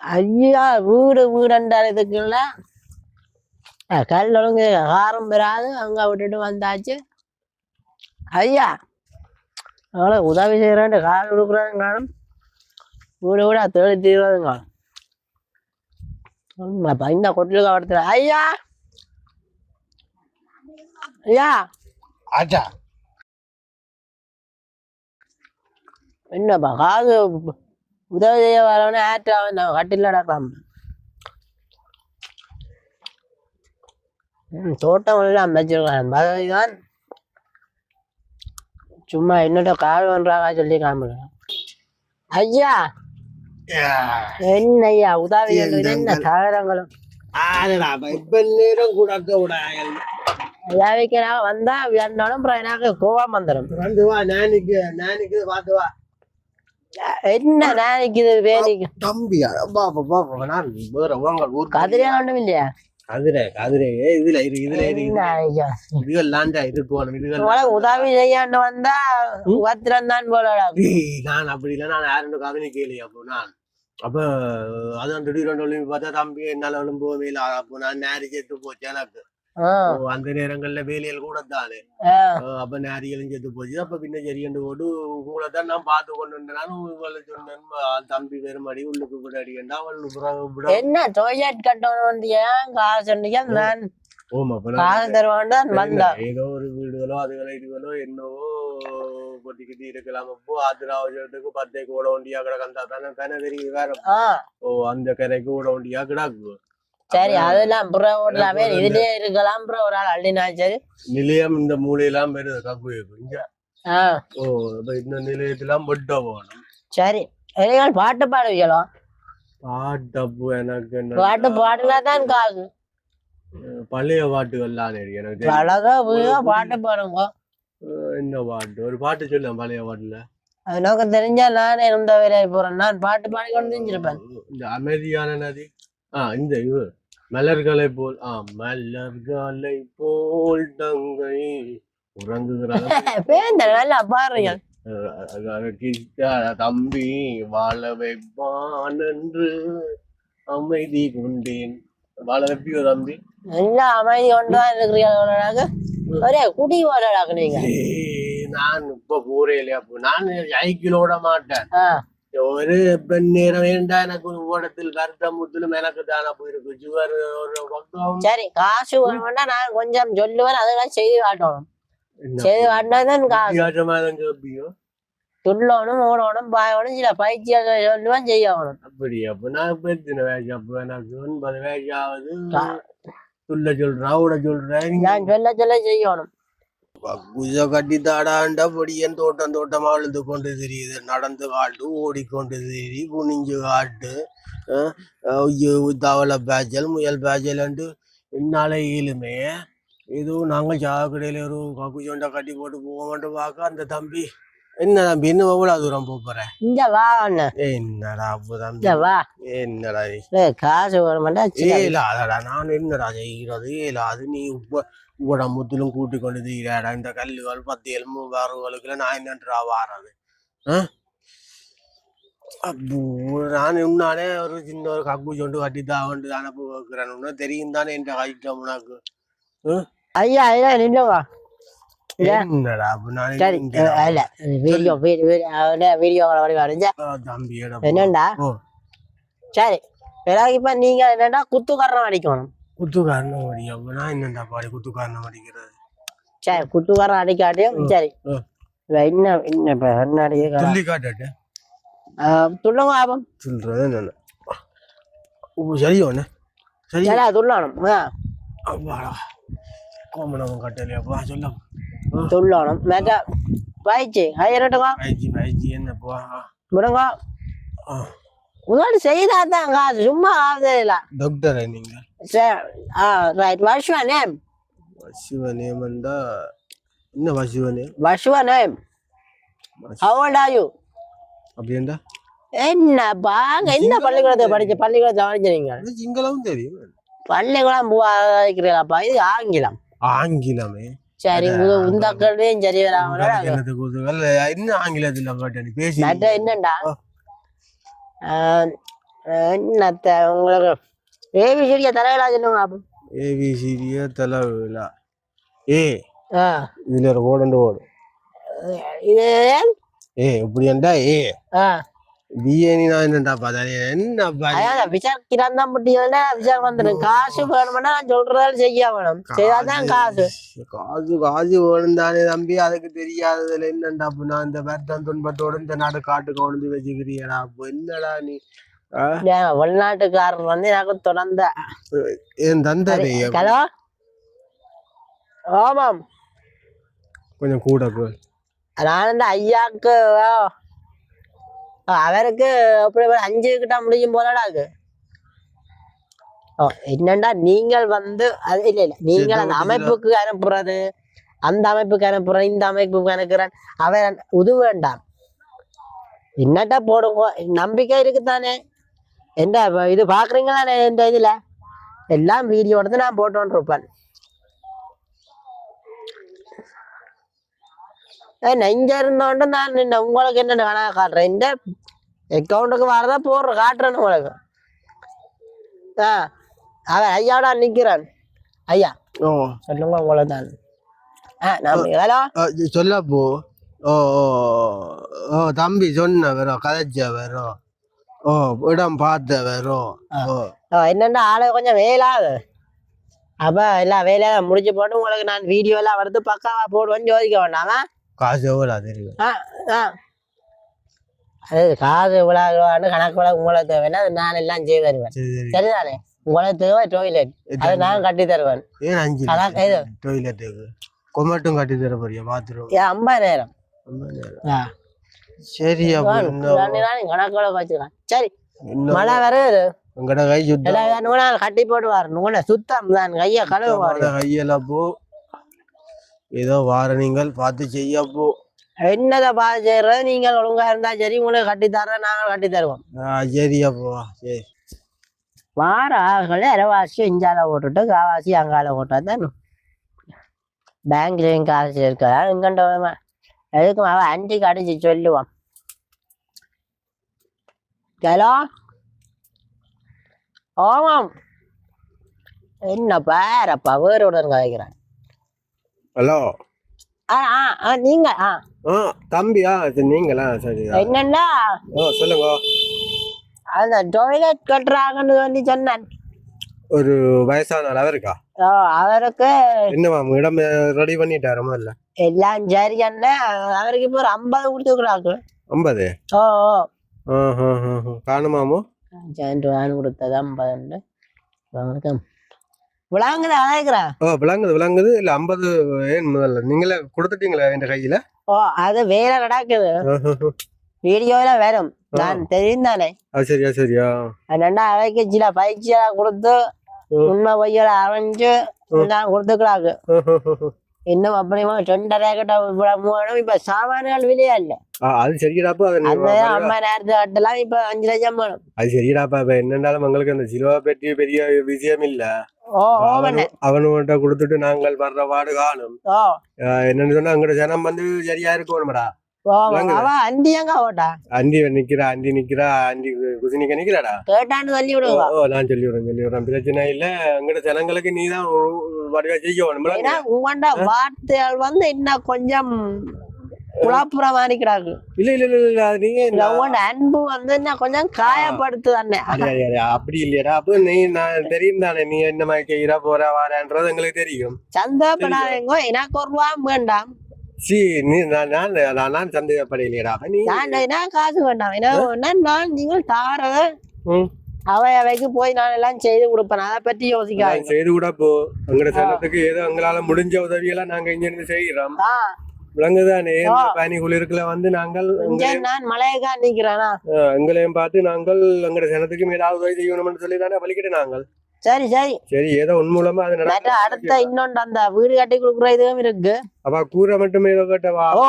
ஐயா வீடு வீடுன்றால் இதுக்குள்ள கல் ஒழுங்கு காரம் பெறாது. அங்க விட்டுட்டு வந்தாச்சு. ஐயா அவளை உதவி செய்யறேன் கால் கொடுக்குறாங்க வீடு வீடா தேடி தீர்வதுங்க இந்த கொட்டிலுக்கு படுத்துற ஐயா! ஐயா! ஆச்சா? என்னப்பா காது உதவி செய்ய வரவனே ஆட்டா நான் கட்டில் நடக்கலாம். ம், தோட்டம் எல்லாம் வச்சிருக்கான் பதவிதான் சும்மா என்னோட கால் ஒன்றாக சொல்லி காமிக்கிறேன் ஐயா என்ன ஐயா உதவி என்ன தகரங்களும் ஆடா இப்ப நேரம் கூட விடாயல் உதவிக்கு வந்தா வேண்டாலும் அப்புறம் எனக்கு கோவம் வந்துடும் வந்து வா நானிக்கு நானிக்கு பார்த்து வா. என்ன நாளைக்கு வேலைக்கு? தம்பியா? பாப்பா பாப்பா நான் வேற உங்கள் ஊர் ஒன்றும் இல்லையா கதிரை கதிரை இதுல இருக்கு இதுல இருக்கு என்ன ஐயா இதுகள் உதவி செய்யாண்டு வந்தா பத்திரம் தான் போலடா நான் அப்படி இல்லை நான் யாருன்னு கவனி கேளு அப்போ நான். அப்ப அதான் திடீர்னு பார்த்தா தம்பி என்னால எழும்பவே இல்லை. அப்போ நான் நேரி செத்து போச்சு எனக்கு. அந்த நேரங்கள்ல வேலையில் கூட தானே. அப்ப நேரிகளும் செத்து போச்சு அப்ப பின்ன சரியண்டு போட்டு உங்களை தான் நான் பார்த்து கொண்டு உங்களை சொன்னேன் தம்பி வெறுமடி உள்ளுக்கு விட அடிக்கண்டா அவள் என்ன டொய்லெட் கட்டணும் காசு நான் அப்ப நான் காசு வந்தா ஏதோ ஒரு வீடுகளோ அதுகளோ இதுகளோ என்னவோ கொட்டிக்கிட்டு இருக்கலாம் அப்போ ஆத்திராவசத்துக்கு பத்தே கூட ஒண்டியா கிடக்கந்தா தானே தானே தெரியுது வேற ஆ ஓ அந்த கரைக்கு கூட ஒண்டியா கிடக்கு சரி அதெல்லாம் அப்புறம் விடலாமே இதுலயே இருக்கலாம் அப்புறம் ஒரு ஆள் அள்ளினா சரி. நிலையம் இந்த மூலையெல்லாம் வருது ஆ. ஓ இந்த நிலையத்தெல்லாம் வெட்ட போகணும். சரி. நீங்கள் பாட்டு பாடுவீங்களோ பாட்டப்பு எனக்கு பாட்டு பாடினா தான் காசு பழைய பாட்டுகள்லாம் எனக்கு. அழகா பாட்டு பாடுங்க. என்ன பாட்டு? ஒரு பாட்டு சொல்ல பழைய பாட்டுல. அது நோக்க தெரிஞ்சா நானே இந்த வேலையை போறேன். நான் பாட்டு பாடி கொண்டு தெரிஞ்சிருப்பேன் இந்த அமைதியான நதி. ஆ இந்த இது. மலர்களை போல் ஆ மலர்களை போல் தங்கை உறங்குகிறாங்க தம்பி வாழ வைப்பான் என்று அமைதி கொண்டேன். வாழ வைப்பியோ தம்பி? நல்லா அமைதி கொண்டு தான் இருக்கிறீங்க ஒரே குடி ஓடலாக்கு நீங்க. நான் இப்ப போறேன் அப்போ நான் சைக்கிள் ஓட மாட்டேன். ஒரு பெண் நேரம் வேண்டா எனக்கு ஒரு ஓடத்தில் கருத்த முத்திலும் எனக்கு தானே போயிருக்கு? சுவர் ஒரு பக்கம். சரி காசு வேணும்னா நான் கொஞ்சம் சொல்லுவேன் அதெல்லாம் செய்து காட்டணும். செய்து காட்டினா தான் காசு. தான் கேட்பியோ துள்ளணும் ஓடணும் பாயணும் சில பயிற்சியாக சொல்லுவேன் செய்யணும். அப்படி அப்ப நான் இப்ப எத்தனை வயசு? அப்ப எனக்கு ஒன்பது வயசு ஆகுது. துள்ள சொல்றா ஓட சொல்றேன் நான் சொல்ல சொல்ல செய்யணும். குஜ கட்டி பொடியன் தோட்டம் தோட்டமா அழுது கொண்டு தெரியுது. நடந்து காட்டு ஓடிக்கொண்டு தெரி குனிஞ்சு காட்டு தவளை பேச்சல் முயல் பேச்சல்ன்ட்டு என்னால இயலுமே இதுவும் நாங்கள் சாக்கடையில் ஒரு கக்கு சொண்டை கட்டி போட்டு போக மாட்டோம் பார்க்க அந்த தம்பி என்ன தம்பி இன்னும் எவ்வளவு தூரம் போறேன்? இந்த வா அண்ணன் என்னடா தம்பி இந்த வா. என்னடா காசு வேணுமாட்டா ஏலாதடா நான் என்னடா செய்கிறது? ஏலாது நீ உப்ப உட முத்திலும் கூட்டி கொண்டு தீராடா இந்த கல்லுகள் பத்து எலும்பு வரவுகளுக்குல நான் என்னன்றா வாரது. அப்போ நான் உன்னானே ஒரு சின்ன ஒரு கக்கு சொண்டு கட்டி தாவண்டு தானே போக்குறேன் தெரியும் தானே என் ஐட்டம் உனக்கு. ஐயா ஐயா நில்லுங்க வீடியோ வீடியோ என்னண்டா? சரி எனக்கு இப்ப நீங்க என்னன்னா குத்துக்கரணம் அடிக்கணும்? குத்துக்காரன மடியும் நான் என்னடா பாடி குத்துக்காரன மடிக்கிறது சரி குத்துக்கரணம் அடிக்காட்டியும் சரி. என்ன என்ன இப்ப என்ன அடிக்க சொல்லி ஆபம் சொல்றது என்ன ஓ சரியோண்ணே சரி சரி துள்ளணும். ஆ, அப்பாடா கோமணம் கட்டலையாப்பா சொல்ல துள்ளணும் மேட்ட பயிற்சி ஐயரட்டுங்க பயிற்சி பயிற்சி என்னப்பா விடுங்க முதல்ல செய்தா தான் காசு சும்மா காசு இல்ல டாக்டர் நீங்க சரி ஆ ரைட் வர்ஷுவா நேம் சிவனேமண்டா என்ன வசிவனே வர்ஷுவா name How old are you? அப்படின்டா என்ன பாங்க என்ன பள்ளிக்கூடத்தை படிச்ச பள்ளிக்கூடத்தை படிச்சீங்க அது சிங்களமும் தெரியும் பள்ளிக்கூடம் போகிறீங்களாப்பா இது ஆங்கிலம் ஆங்கிலமே. சரி கல்வியும் சரி என்ன ஆங்கிலத்தில் கேட்டேன் பேசி. என்னண்டா? என்னத்த உங்களுக்கு ஏவி சரியா தலையிலா சொல்லுங்க. அப்போ ஏபிசிடிய தலைவிழா ஏ இதுல ஒரு ஓடுண்டு ஓடும் இது ஏ இப்படியாண்டா ஏ? பிரியாணி நான் என்னடா பார்த்தா என்னப்பா பட்டியல்னா விசார் வந்துடும் காசு வேணும்னா நான் சொல்றதால செய்ய வேணும். செய்தாதான் காசு. காசு காசு வேணும் தானே தம்பி. அதுக்கு தெரியாததுல என்னண்டா நான் இந்த வருத்தம் துன்பத்தோட இந்த நாடு காட்டுக்கு கொண்டு வச்சுக்கிறியடா. என்னடா நீ? வெளிநாட்டுக்காரர் வந்து எனக்கு தொடர்ந்த என் தந்தரே ஹலோ? ஆமாம். கொஞ்சம் கூட. நான் ஐயாக்கு அவருக்கு அப்படி ஒரு அஞ்சு கிட்ட முடியும் போலடாக்கு ஓ என்னண்டா நீங்கள் வந்து அது இல்ல இல்ல நீங்கள் அந்த அமைப்புக்கு அனுப்புறது அந்த அமைப்புக்கு அனுப்புறேன் இந்த அமைப்புக்கு அனுப்புறேன் அவன் உது வேண்டாம் என்னட்டா போடுங்க நம்பிக்கை இருக்குதானே என்ன இது பாக்குறீங்களா இந்த இதுல எல்லாம் வீடியோ எடுத்து நான் போட்டு இருப்பேன் இங்க இருந்தோண்டு நான் நின்ன உங்களுக்கு என்ன கணக்கு காட்டுறேன். இந்த அக்கௌண்ட்டுக்கு வரதா போடுற காட்டுறேன் உங்களுக்கு. ஆ அவன் ஐயாவோட நிக்கிறான். ஐயா ஓ. சொல்லுங்க உங்களை தான் ஆ ஹலோ ஆ, சொல்லப்போ ஓ ஓ ஓ தம்பி சொன்ன வரும் கதைச்ச வரும் ஓ இடம் பார்த்த வரும் ஓ. என்னன்னா ஆளு கொஞ்சம் வேலாது. அப்ப எல்லாம் வேலையெல்லாம் முடிச்சு போட்டு உங்களுக்கு நான் வீடியோ எல்லாம் வருது பக்காவா போடுவேன்னு யோசிக்க வேண்டாமா? காசு எவ்வளோ தெரியும் அது காசு விழான்னு கணக்கு விழா உங்களுக்கு தேவைன்னா அது நான் எல்லாம் செய்து தருவேன். சரி சரி சரிதானே? உங்களுக்கு தேவை டொய்லெட் அது நான் கட்டி தருவேன். டொய்லெட்டுக்கு கொமட்டும் கட்டி தர போறியா பாத்ரூம் ஏன் ஐம்பதாயிரம். ஆ. சரி கணக்கு விழா வச்சுக்கலாம் சரி. மழை வருது. உங்கட கை சுத்தம். கட்டி போடுவார். நூலை சுத்தம் தான் கையை கழுவுவார். கையெல்லாம் போ. ஏதோ வார நீங்கள் பார்த்து செய்ய போ. என்னதை பார்த்து செய்யறது? நீங்கள் ஒழுங்கா இருந்தா சரி உங்களுக்கு கட்டி தர்றேன் நாங்கள் கட்டி தருவோம். சரி அப்போ சரி. வார ஆள்களை அரைவாசி இஞ்சால ஓட்டுட்டு காவாசி அங்கால ஓட்டா தான் பேங்க்லயும் காசு இருக்கா? இங்கண்ட எதுக்கும் அவன் அன்றைக்கு அடிச்சு சொல்லுவான் ஹலோ? ஆமாம். என்ன பேரப்பா வேறுடன் கதைக்கிறேன் ஹலோ. நீங்க ஆ. தம்பியா சரி நீங்களா? சரி என்னன்னா? சொல்லுங்க. அந்த டாய்லெட் கட்டுறாங்கன்னு சொல்லி சொன்னேன். ஒரு வயசான ஓ, அவருக்கு? என்னவா இடம் ரெடி பண்ணிட்டாரு முதல்ல? எல்லாம் சரியான அவருக்கு இப்போ ஒரு ஐம்பது கொடுத்துக்கிறாங்க ஐம்பது? ஓ காணுமாமோ வாங்கி கொடுத்தது ஐம்பதுன்னு. அவனுக்கு விளாங்குது அழைக்கிறேன் ஓ விளங்குது விளங்குது. இல்ல ஐம்பது ஏன் முதல்ல? நீங்களே கொடுத்துட்டீங்களா என் கையில? ஓ அது வேலை நடக்குது. வீடியோல வரும். நான் தெரியும் தானே அது சரியா? சரியா அதனால அவைக்கு சில பயிற்சியெல்லாம் கொடுத்து. உண்மை பொய்யெல்லாம் அரைஞ்சு நான் கொடுத்துக்கிறாங்க இன்னும் அப்படிமா ரெண்டரை கிட்ட மூணு இப்ப சாமான்கள் விலையா இல்ல? அது சரிடாப்பா அம்மா நேரத்து கட்டலாம் இப்ப அஞ்சு லட்சம் வேணும் அது சரிடாப்பா இப்ப என்னன்னாலும் உங்களுக்கு அந்த சிலுவா பெட்டி பெரிய விஷயம் இல்ல அவனுகிட்ட கொடுத்துட்டு நாங்கள் வர்ற வாடு காணும். என்னன்னு சொன்னா அங்கட ஜனம் வந்து சரியா இருக்கணும்டா. அண்டி நிக்கிறா அண்டி நிக்கிறா அண்டி குசினிக்க நிக்கிறாடா? சொல்லி விடுவா. நான் சொல்லி விடுறேன் சொல்லி விடுறேன். பிரச்சனை இல்ல. அங்கட ஜனங்களுக்கு வடிவா ஏன்னா உங்கள்ட வார்த்தைகள் வந்து இன்னும் கொஞ்சம் குழப்புற மாதிரி கிடாக்கு இல்ல இல்ல இல்ல இல்ல நீங்க உங்களோட அன்பு வந்து இன்னும் கொஞ்சம் காயப்படுத்து அடி, அப்படி இல்லையடா. அப்ப நீ நான் தெரியும் தானே நீ என்ன மாதிரி செய்யறா போற வாரன்றது எங்களுக்கு தெரியும். சந்தேகப்படாதீங்க எனக்கு ஒரு ரூபா வேண்டாம். சி நீ நான் நான் நான் நான் சந்தேகப்படையிலையடா நீ நான் காசு வேண்டாம். என்ன நான் நீங்கள் தாரத. ம். அவை அவைக்கு போய் நான் எல்லாம் செய்து கொடுப்பேன். அதை பத்தி யோசிக்காது நான் செய்து கூட போ சனத்துக்கு ஏதோ எங்களால முடிஞ்ச உதவியெல்லாம் நாங்க இங்க இருந்து செய்யறோம் விளங்குதானே? பனி குளிர்ல வந்து நாங்கள் மலையக்கா நிக்கிறேனா? எங்களையும் பார்த்து நாங்கள் எங்கட சனத்துக்கு ஏதாவது உதவி செய்யணும்னு சொல்லி தானே வலிக்கிட்டு நாங்கள்? சரி சரி. சரி ஏதோ உன் மூலமா அது மற்ற நடக்கும் அடுத்த இன்னொன்று அந்த வீடு கட்டி கொடுக்குற இதுவும் இருக்கு. அப்ப கூரை மட்டுமே ஏதோ கேட்டவா? ஓ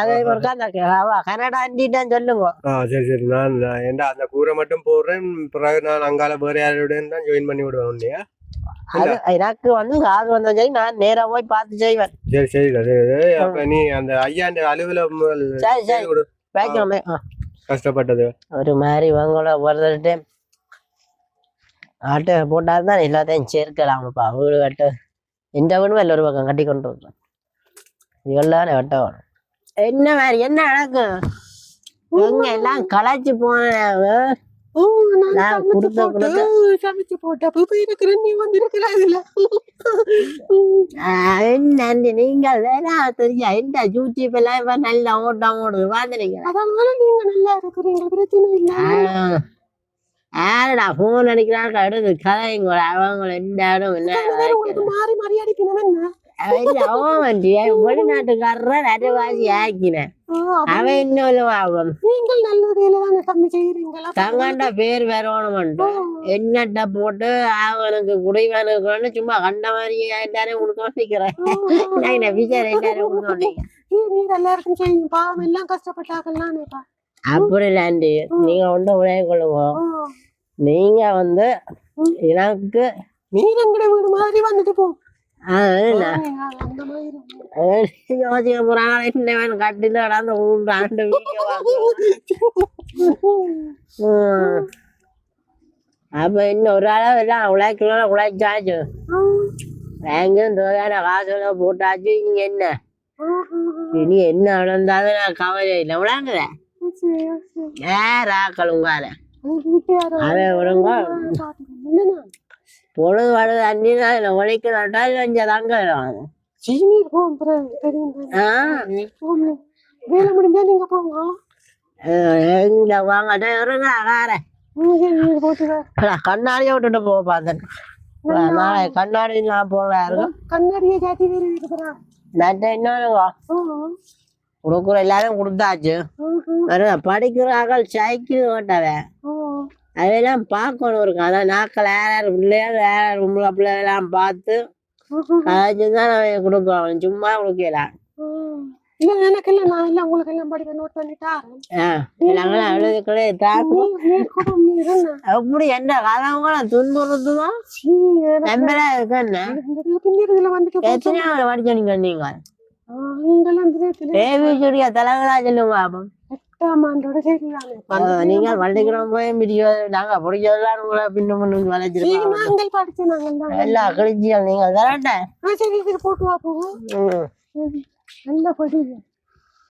அதே கனடா ஆண்டிட்டான் சொல்லுங்க. ஆ சரி சரி. நான் ஏன்டா அந்த கூரை மட்டும் போடுறேன் பிறகு நான் அங்கால வேற யாரோடையும் தான் ஜாயின் பண்ணி விடுவேன் அது எனக்கு வந்து காசு வந்தா சரி நான் நேரா போய் பார்த்து செய்வேன். சரி சரி அப்ப நீ அந்த ஐயாண்ட அலுவல சரி சரி. ஆ. கஷ்டப்பட்டது. ஒரு மாதிரி இவங்கள ஒரு டைம் ஆட்டை போட்டால் தான் எல்லாத்தையும் சேர்க்கலாம்ப்பா. வீடு கட்ட எந்த வீடும் இல்லை ஒரு பக்கம் கட்டி கொண்டு இருக்கோம் இவெல்லாம் வெட்ட வேணும். என்ன மாதிரி என்ன நடக்கும்? எங்க எல்லாம் களைச்சு போனாங்க என்ன நீங்கள் வேணாம் தெரியா? இந்த யூடியூப் எல்லாம் இப்ப நல்லா ஓட்டம் ஓடுது பாத்துறீங்க அதனால நீங்க நல்லா இருக்கிறீங்க பிரச்சனை இல்ல. யாருடா போன் அடிக்கிறாங்க? அடுத்து கதைங்க அவங்க எந்த இடம் என்ன மாறி மாறி அடிக்கணும் என்ன? வெளிநாட்டுக்காரர் அரைவாசி ஆக்கினேன் அவன் இன்னும் அவன் நீங்கள் நல்ல வேலை தானே தம்பி செய்யறீங்களா தங்கண்ட பேர் வரணும்ட்டு என்னட்ட போட்டு அவனுக்கு குடிவனுக்கு சும்மா கண்ட மாதிரி எல்லாரையும் கொடுக்க நிக்கிறேன் நான் விசார எல்லாரையும் கொடுக்க நிக்கிறேன் நீங்க எல்லாருக்கும் செய்யும் பாவம் எல்லாம் கஷ்டப்பட்டாக்கலாம்ப்பா அப்படி இல்லாண்டி நீங்க ஒன்று உழைய கொள்ளுங்க நீங்க வந்து எனக்கு நீங்க எங்கட வீடு மாதிரி வந்துட்டு போ யோசிக்க என்ன கட்டில மூன்று ஆண்டு. அப்ப இன்னும் ஒரு அளவு எல்லாம் உழைக்கணும் உழைச்சாச்சு. எங்கேயும் தேவையான காசுல போட்டாச்சு இங்க என்ன? இனி என்ன நடந்தாலும் நான் கவலை இல்லை. விளாங்குறேன் ஏறாக்கள் உங்கால அவன் விடுங்க. பொழுது வருது அண்ணி நான் உழைக்க நட்டால் இங்க தாங்க சீனி இருக்கும் அப்புறம் தெரியும். வேலை முடிஞ்சா நீங்க போங்க. எங்க வாங்கிட்ட இருங்க காரேன் நீங்க நீங்க போட்டு வா. கண்ணாடியை விட்டுட்டு போக பார்த்தேன் நாளை கண்ணாடி நான் போகலாம் இருக்கும் கண்ணாடியை ஜாதி வேறு இருக்கிறான் நட்ட இன்னொருங்க கொடுக்குற எல்லாரும் கொடுத்தாச்சு. படிக்கிறார்கள் சைக்கிள் ஓட்டவன். அதெல்லாம் பார்க்கணும் இருக்கு அதான் நாக்கள் யார் பிள்ளைகள் யார் உங்களை பிள்ளைகள்லாம் பார்த்து கதைச்சு தான் நான் கொடுக்குறோம் சும்மா கொடுக்கலாம் எனக்கு இல்ல நான் உங்களுக்கு எல்லாம் படிக்க நோட் நாங்களாம் எப்படி என்ன? கதவங்கள துன்புறுத்துமா? நம்பரா இருக்குன்னு எத்தனை தலைகளா சொல்லுங்க பாப்போம். எட்டாம் ஆண்டோட சரிதானே நீங்க பள்ளிக்கூடம் போய் முடியோ நாங்க பிடிச்சதெல்லாம் உங்களை பின்ன பண்ணி வளைச்சிருக்கோம் நாங்கள் படிச்சு நாங்கள் கிழிச்சியல் சரி போட்டு நல்லா